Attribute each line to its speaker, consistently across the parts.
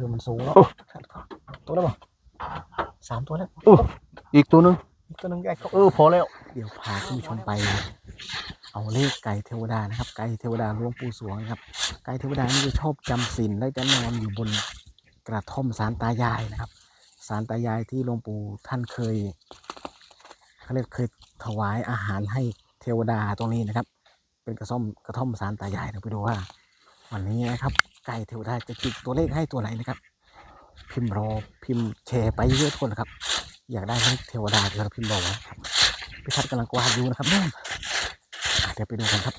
Speaker 1: คือมันสูงแล้ว
Speaker 2: โอ้
Speaker 1: ตัวแล้วบ่สามตัวแล้ว
Speaker 2: โอ้อีกตัวหนึง
Speaker 1: อีกตัวหนึงไอ้เขา
Speaker 2: เออพอแล้ว
Speaker 1: เดี๋ยวพาคุณผู้ชมไป เอาเลขไก่เทวดานะครับไก่เทวดาหลวงปู่สวงนะครับไก่เทวดานี่จะชอบจำศีลและจะนอนอยู่บนกระท่อมสารตายายนะครับสารตายายที่หลวงปู่ท่านเคยเขาเรียกเคยถวายอาหารให้เทวดาตรงนี้นะครับ เป็นกระท่อมกระท่อมสารตายายเราไปดูว่า วันนี้นะครับ ไก่เทวดาจะจิกตัวเลขให้ตัวไหนนะครับ พิมพ์รอพิมพ์แชร์ไปเยอะๆทุกคนนะครับ อยากได้เลขเทวดาเดี๋ยวเราพิมพ์บอกนะครับพี่ทัศน์กำลังกวาดอยู่นะครับนู่นอะเดี๋ยวไปดูกันครับ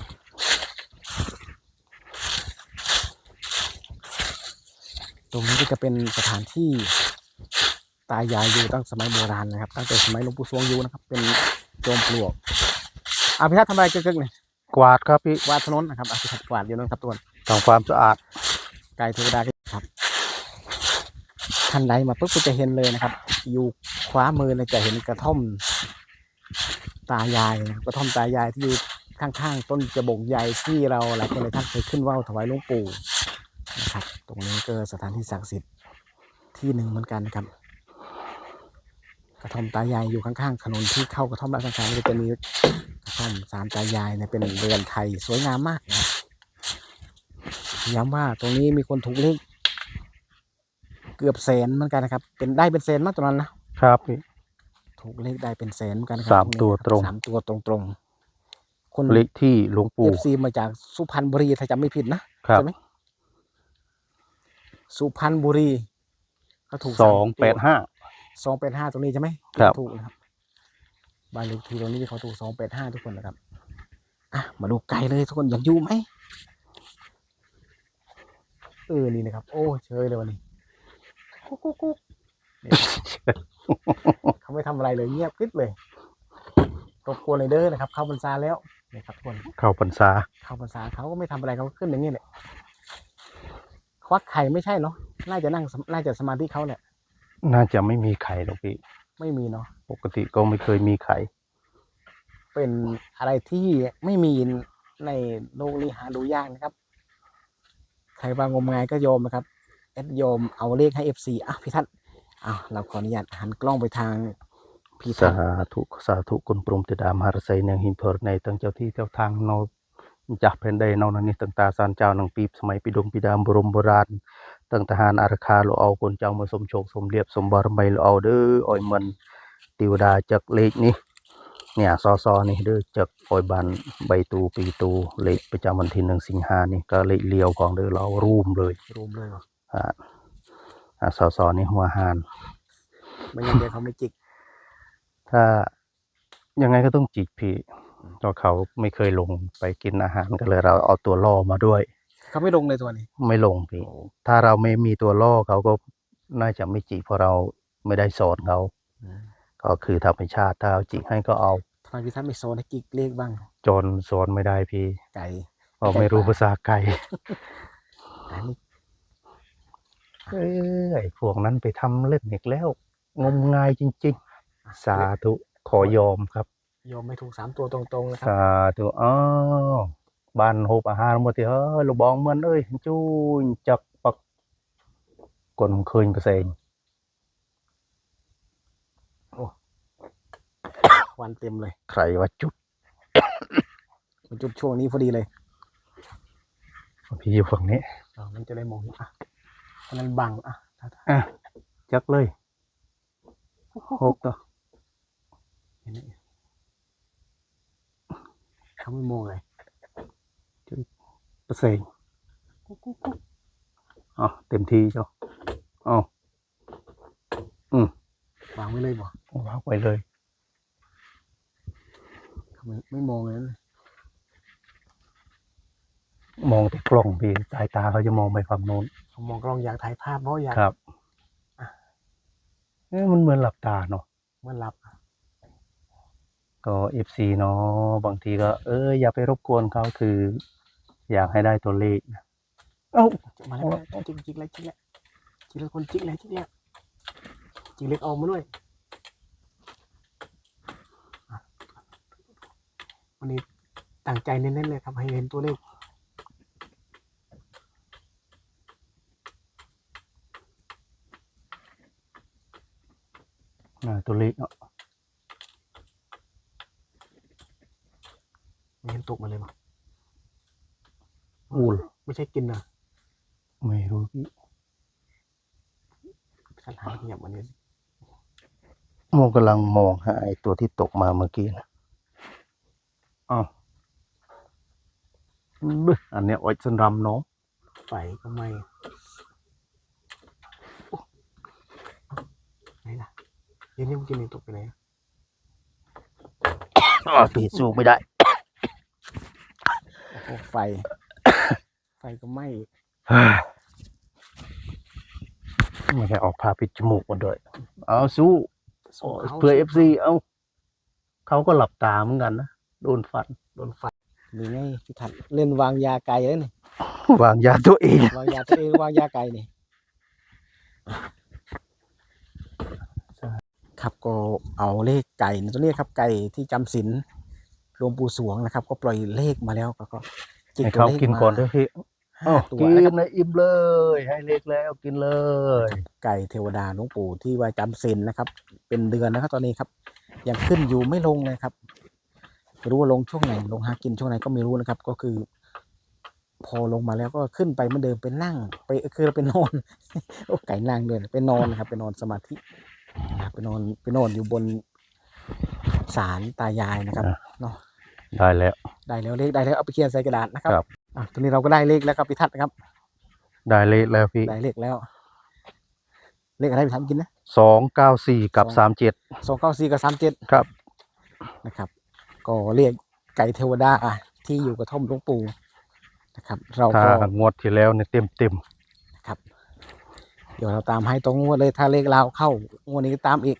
Speaker 1: ตรงนี้ก็จะเป็นสถานที่ตายายอยู่ตั้งสมัยโบราณนะครับ ตั้งแต่สมัยหลวงปู่สวงอยู่นะครับ เป็นโจมปลวกอะพี่ทัศน์ทำอะไรเก๊กๆเนี่ย
Speaker 2: กวาดครับพี่
Speaker 1: กวาดถนนนะครับอะพี่ทัศน์กวาดอยู่นะครับทุกคน
Speaker 2: ทำความสะอาด
Speaker 1: ไก่เทวดาครับท่านใดมาปุ๊บก็จะเห็นเลยนะครับ อยู่ขวามือเลยจะเห็นกระท่อม ตายายนะครับกระท่อมตายายที่อยู่ข้างๆต้นกระบกใหญ่ที่เราหลายคนในท่านเคยขึ้นว่าวถวายหลวงปู่นะครับ ตรงนี้ก็สถานที่ศักดิ์สิทธิ์ที่หนึ่งเหมือนกันนะครับ กระท่อมตายายอยู่ข้างๆถนนที่เข้ากระท่อมด้านข้างๆก็จะมีกระท่อมสามตายายเนี่ยเป็นเรือนไทยสวยงามมากนะครับ ย้ำว่าตรงนี้มีคนถูกเลขเกือบแสนเหมือนกันนะครับ เป็นได้เป็นแสนมากตรงนั้นนะครับ
Speaker 2: พี่
Speaker 1: ถูกเลขได้เป็นแสนเหมือนกันนะครั
Speaker 2: สาม
Speaker 1: นี้
Speaker 2: ตัว
Speaker 1: นะครับ
Speaker 2: ตรง
Speaker 1: สามตัวตรงตรงๆคน
Speaker 2: เลขที่หลวง
Speaker 1: เอ
Speaker 2: ปู่
Speaker 1: ฟซีมาจากสุพรรณบุรีถ้าจำไม่ผิดนะครับใช่ไหมสุพรรณบุรีเขาถูก
Speaker 2: สองแปดห้า
Speaker 1: สองแปดห้าตรงนี้ใช่ไหม
Speaker 2: ครับ
Speaker 1: ถูกนะครับบ้านเลขที่ตรงนี้เขาถูกสองแปดห้าทุกคนนะครับอะมาดูไก่เลยทุกคนอยากอยู่ไหม เออนี่นะครับ โอ้เชยเลยวันนี้กุ๊กกุ๊กกุ๊กนี่ครับเขาไม่ทำอะไรเลยเงียบกริบเลยรบกวนเลยเด้อนะครับ เข้าพรรษาแล้วนี่ครับทุกคน
Speaker 2: เข้าพรรษา
Speaker 1: เข้าพรรษาเขาก็ไม่ทำอะไรเขาก็ขึ้นอย่างนี้แหละควักไข่ไม่ใช่เนาะน่าจะนั่งสมาน่าจะสมาธิเขาแหละ
Speaker 2: น่าจะไม่มีไข่หรอกพี่
Speaker 1: ไม่มีเนาะ
Speaker 2: ปกติก็ไม่เคยมีไข่
Speaker 1: เป็นอะไรที่ไม่มีในโลกนี้หาดูยากนะครับ ใครว่างมงายก็โยมนะครับเอ็ดโยมเอาเลขให้เอฟซีอะพี่ทัศน์อ้าเราขออนุญาตหันกล้องไปทางพี่ทั
Speaker 2: สา
Speaker 1: ศน์
Speaker 2: ธุสาธุคุณปรมติดามหารไสยในหินเพอในตั้งเจ้าที่เจ้าทางเนาจับแผ่นใดเนานันนี้ตั้งตาสารเจ้านังปีบสมัยปิดมปิดามบรมโบราณตั้งทหารอาราคาโลเอาคนเจ้ามาสมโชคสมเรียบสมบารมีโลเอาเด้ออ้อยมันติวดาจักเลขนี้ เนี่ยซอซอนี่เด้อจักอ้อยบันใบตูปีตูเลขประจำวันที่หนึ่งสิงหานี่ก็เลขเลียวของเด้อเรารูมเลย
Speaker 1: รวมเลยเหรอ
Speaker 2: อ่าอ่าซอซอนี่หัวหาน
Speaker 1: ไม่งั้นเดี๋ยวเขาไม่จิก
Speaker 2: ถ้ายังไงก็ต้องจิกพี่เพราะเขาไม่เคยลงไปกินอาหารก็เลยเราเอาตัวล่อมาด้วย
Speaker 1: เขาไม่ลงเลยตัวนี้
Speaker 2: ไม่ลงพี่ ถ้าเราไม่มีตัวล่อเขาก็น่าจะไม่จิกเพราะเราไม่ได้สอนเขา ก็คือธรรมชาติถ้าเอาจิกให้ก็เอา
Speaker 1: ทำไมพี่ทัศน์ไม่โซนให้จิกเลขบ้าง
Speaker 2: จนสอนไม่ได้พี่
Speaker 1: ไก่
Speaker 2: เพราะไม่รู้ภาษาไก่
Speaker 1: อันนี้
Speaker 2: เอ้ยไอ้พวกนั้นไปทำเล่นอีกแล้ว งมงายจริง ๆ สาธุขอยอมครับ
Speaker 1: โยมไม่ถูกสามตัวตรงๆนะครับ
Speaker 2: สาธุอ้าวบ้านโฮบอาหารหมดที่เฮ้ยลูกบองมันเอ้ยจูนจักปักกลเคยเปอร์เซ็นต์
Speaker 1: ค วันเต็มเลย
Speaker 2: ใครว่าจุด
Speaker 1: มันจุดช่วงนี้พอดีเลย
Speaker 2: พี่อยู่ฝั่งนี้
Speaker 1: อ่ามันจะได้มองเห็นอะอันนั้นบังอะถ้าถ้า
Speaker 2: อะจักเลยหกต่อ
Speaker 1: เห็นไหมเขาไม่มองเลย
Speaker 2: เปอร์เซ็นต์อ๋อเต็มที่เจ้าอ๋อ
Speaker 1: วางไว้เลยบ่
Speaker 2: วางไว้เลย
Speaker 1: เขาไม่ไม่มองเลยนะ
Speaker 2: มองแต่กล้องพี่สายตาเขาจะมองไปฝั่งโน้น
Speaker 1: เขามองกล้องอยากถ่ายภาพเพราะอยาก
Speaker 2: ครับเอ๊ะมันเหมือนหลับตาเนาะ
Speaker 1: เมื่อหลับ
Speaker 2: ก็เอฟซีเนาะบางทีก็ เอออย่าไปรบกวนเขาคือ อยากให้ได้ตัวเลขนะเอ้า
Speaker 1: มาแล้วมาแล้วจิกจิกแล้วจิกแล้วจิกแล้วคนจิกแล้วจิกแล้วจิกเล็กออกมาด้วย วันนี้ตั้งใจเน้นๆเลยครับ ให้เห็นตัวเลข
Speaker 2: ตัวเลขเนาะ
Speaker 1: เห็นตกมาเลยมั้ง
Speaker 2: อูล
Speaker 1: ไม่ใช่กินนะ
Speaker 2: ไม่รู้พี่
Speaker 1: ขนาดเงียบวันนี้
Speaker 2: โมกำลังมองหาไอตัวที่ตกมาเมื่อกี้นะ อ้าวบึ้อันเนี้ยไว้สำรำเนาะ
Speaker 1: ไฟก็ไหม่โอ้ไหนล่ะเย็นนี่มันกินเองตกไปไหนอะ
Speaker 2: อ๋อตีสู้ไม่ได้
Speaker 1: โอ้โหไฟ ไฟก็ไหม้อีก
Speaker 2: ไม่ใช่ออกพาปิดจมูกมาด้วย เอาสู้
Speaker 1: สู้ขา
Speaker 2: เพื่อเอ
Speaker 1: สู้
Speaker 2: ฟซีเอา เขาก็หลับตาเหมือนกันนะ โดนฟัน
Speaker 1: โดนไฟนี่ไงพี่ทัดเล่นวางยาไก่แล้วนี่
Speaker 2: วางยาตัวเอง
Speaker 1: วางยาตัวเองวางยาไก่นี่ครับก็เอาเลขไก่ในตัวนี้ครับ ไก่ที่จำศีลหลวงปู่สวงนะครับ ก็ปล่อยเลขมาแล้วก็ก็จิก
Speaker 2: ให้
Speaker 1: ตัว
Speaker 2: เขา
Speaker 1: ลข
Speaker 2: กินก่อน
Speaker 1: มา
Speaker 2: ด้วยพี่
Speaker 1: ห้า
Speaker 2: อ้าว
Speaker 1: ตัว
Speaker 2: กิน
Speaker 1: นะครับ
Speaker 2: นะอิ่มเลย ให้เล็กแล้วกินเลย
Speaker 1: ไก่เทวดาหลวงปู่ที่ว่าจำศีลนะครับ เป็นเดือนนะครับ ตอนนี้ครับ ยังขึ้นอยู่ไม่ลงเลยครับ ไม่รู้ว่าลงช่วงไหนลงหากินช่วงไหนก็ไม่รู้นะครับ ก็คือ พอลงมาแล้วก็ขึ้นไปเหมือนเดิมเป็นนั่ง ไปคือเราไปนอนโอ้ไก่นั่งเลยไปนอนนะครับไปนอนสมาธินะครับไปนอนไปนอนอยู่บนศาลตายายนะครับ
Speaker 2: อะ
Speaker 1: เนาะ
Speaker 2: ได้แล้ว
Speaker 1: ได้แล้วเลขได้แล้วเอาไปเขียนใส่กระดาษนะครับ
Speaker 2: ครับ
Speaker 1: อะตอนนี้เราก็ได้เลขแล้วครับพิทัศน์นะครับ
Speaker 2: ได้เละแล้วพี่
Speaker 1: ได้เลขแล้ว เลขอะไรพิทัศน์กินนะ
Speaker 2: สองเก้าสี่กับ
Speaker 1: สอง
Speaker 2: สามเจ็ด
Speaker 1: สองเก้าสี่กับสามเจ็ด
Speaker 2: ครับ
Speaker 1: นะครับ ก็เรียกไก่เทวดาที่อยู่กระท่อมลวงปูนะครับ เราก็
Speaker 2: งวดที่แล้วเนี่ยเต็มเต็มนะ
Speaker 1: ครับ เดี๋ยวเราตามให้ตรงงวดเลยถ้าเลขเราเข้างวดนี้ตามอีก